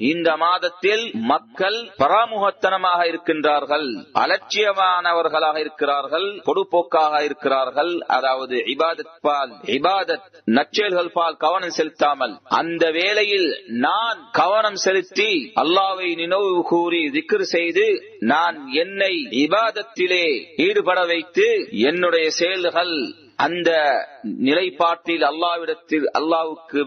இந்த மாதத்தில் மக்கள் பராமுகத்தனமாக இருக்கின்றார்கள் அலட்சியமானவர்களாக இருக்கிறார்கள் பொடுப்போக்காக இருக்கிறார்கள். அதாவது இபாதத் பால் இபாதத் நச்செயல்கள் பால் கவனம் செலுத்தாமல் அந்த வேளையில் நான் கவனம் செலுத்தி அல்லாவை நினைவு கூறி திக்ர் செய்து நான் என்னை இபாதத்திலே ஈடுபட வைத்து என்னுடைய செயல்கள் அந்த நிலைப்பாட்டில் அல்லாவிடத்தில் அல்லாவுக்கு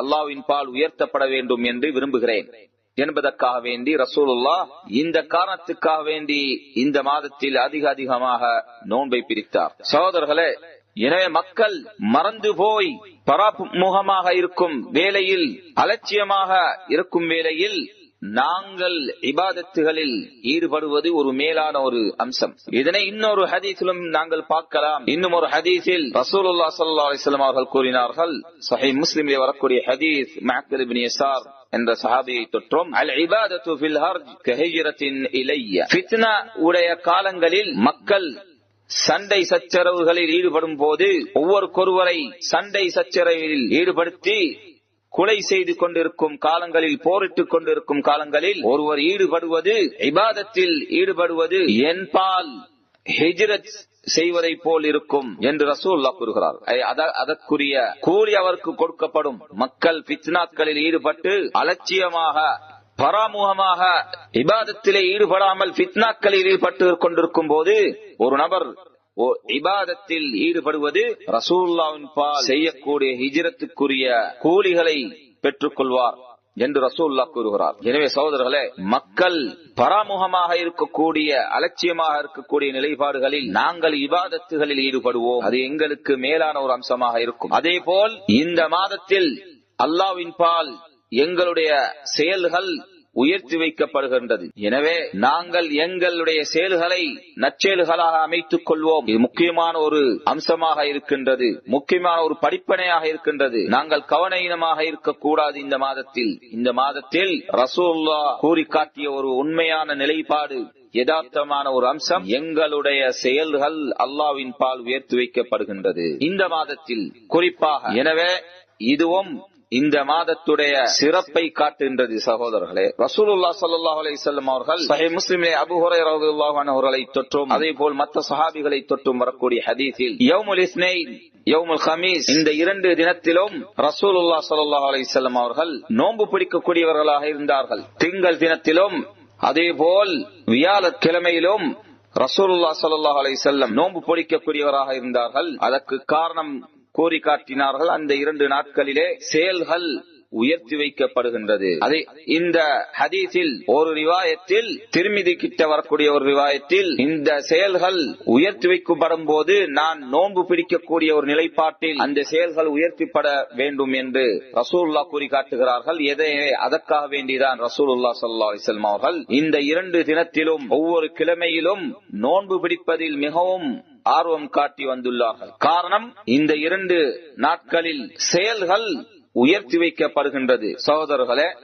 அல்லாவின் பால் உயர்த்தப்பட வேண்டும் என்று விரும்புகிறேன். என்பதற்காக வேண்டி ரசூலுல்லா இந்த காரணத்துக்காக வேண்டி இந்த மாதத்தில் அதிக அதிகமாக நோன்பை பிரித்தார். சகோதரர்களே எனவே மக்கள் மறந்து போய் பராமுகமாக இருக்கும் வேளையில் அலட்சியமாக இருக்கும் வேளையில் நாங்கள் இபாதத்துகளில் ஈடுபடுவது ஒரு மேலான ஒரு அம்சம். இதனை இன்னொரு ஹதீஸிலும் நாங்கள் பார்க்கலாம். இன்னும் ஒரு ஹதீஸில் ரசூலுல்லா சல்லா அலிஸ்லாம் அவர்கள் கூறினார்கள் சஹி முஸ்லிமிலே வரக்கூடிய ஹதீஸ் மஅக்கர் இப்னு யஸார் என்ற சஹாபியை தொற்றும். அல் இபாதத்து ஃபில் ஹர்ஜ் கஹிஜ்ரத்தின் இலைய. ஃபித்னா உடைய காலங்களில் மக்கள் சண்டை சச்சரவுகளில் ஈடுபடும் போது ஒவ்வொருக்கொருவரை சண்டை சச்சரவில் ஈடுபடுத்தி கொலை செய்து கொண்டிருக்கும் காலங்களில் போரிட்டுக் கொண்டிருக்கும் காலங்களில் ஒருவர் ஈடுபடுவது இபாதத்தில் ஈடுபடுவது என்பால் ஹிஜ்ரத் செய்வதை போல் இருக்கும் என்று ரசூல்லா கூறுகிறார். அதற்குரிய கூலி அவருக்கு கொடுக்கப்படும் மக்கள் பித்னாக்களில் ஈடுபட்டு அலட்சியமாக பராமுகமாக இபாதத்திலே ஈடுபடாமல் பித்னாக்களில் ஈடுபட்டு கொண்டிருக்கும் போது ஒரு நபர் இபாதத்தில் ஈடுபடுவது ரசூல்லாவின் பால் செய்யக்கூடிய ஹிஜரத்துக்குரிய கூலிகளை பெற்றுக் கொள்வார் என்று ரசூல்லா கூறுகிறார். எனவே சகோதரர்களே மக்கள் பராமுகமாக இருக்கக்கூடிய அலட்சியமாக இருக்கக்கூடிய நிலைப்பாடுகளில் நாங்கள் இபாதத்துகளில் ஈடுபடுவோம். அது எங்களுக்கு மேலான ஒரு அம்சமாக இருக்கும். அதே போல் இந்த மாதத்தில் அல்லாவின் பால் எங்களுடைய செயல்கள் உயர்த்தி வைக்கப்படுகின்றது. எனவே நாங்கள் எங்களுடைய செயல்களை நற்செயல்களாக அமைத்துக் கொள்வோம். இது முக்கியமான ஒரு அம்சமாக இருக்கின்றது. முக்கியமான ஒரு படிப்பனையாக இருக்கின்றது. நாங்கள் கவனீனமாக இருக்கக்கூடாது இந்த மாதத்தில். இந்த மாதத்தில் ரசூல்லா கூறி காட்டிய ஒரு உண்மையான நிலைப்பாடு யதார்த்தமான ஒரு அம்சம் எங்களுடைய செயல்கள் அல்லாவின் பால் உயர்த்தி வைக்கப்படுகின்றது. இந்த மாதத்தில் குறிப்பாக எனவே இதுவும் இந்த மாதத்துடைய சிறப்பை காட்டுகின்றது சகோதரர்களே. ரசூலுல்லா சல்லாஹ் அலையம் அவர்கள் சஹி முஸ்லிமிலே அபுஹுரை அவர்களை தொற்றும் அதே போல் மற்ற சஹாபிகளை தொற்றும் வரக்கூடிய ஹதீஸில் யவுமுல் இஸ்னை யவுமுல் ஹமீஸ் இந்த இரண்டு தினத்திலும் ரசூலுல்லா சல்லாஹ் அலையம் அவர்கள் நோன்பு பிடிக்கக்கூடியவர்களாக இருந்தார்கள். திங்கள் தினத்திலும் அதே போல் வியாழக்கிழமையிலும் ரசூலுல்லா சல்லாஹ் அலை செல்லம் நோன்பு பிடிக்கக்கூடியவராக இருந்தார்கள். அதற்கு காரணம் கோரி காட்டினார்கள். அந்த இரண்டு நாட்களிலே செயல்கள் உயர்த்தி வைக்கப்படுகின்றது. அதை இந்த ஹதீஸில் ஒரு ரிவாயத்தில் திருமிதி கிட்ட வரக்கூடிய ஒரு ரிவாயத்தில் இந்த செயல்கள் உயர்த்தி வைக்கப்படும் போது நான் நோன்பு பிடிக்கக்கூடிய ஒரு நிலைப்பாட்டில் அந்த செயல்கள் உயர்த்திப்பட வேண்டும் என்று ரசூல்லா கூறி காட்டுகிறார்கள். எதை அதற்காக வேண்டிதான் ரசூலுல்லா சல்லா அலிசல்மா அவர்கள் இந்த இரண்டு தினத்திலும் ஒவ்வொரு கிழமையிலும் நோன்பு பிடிப்பதில் மிகவும் ஆர்வம் காட்டி வந்துள்ளார்கள். காரணம் இந்த இரண்டு நாட்களில் செயல்கள் உயர்த்தி வைக்கப்படுகின்றது. சகோதரர்களே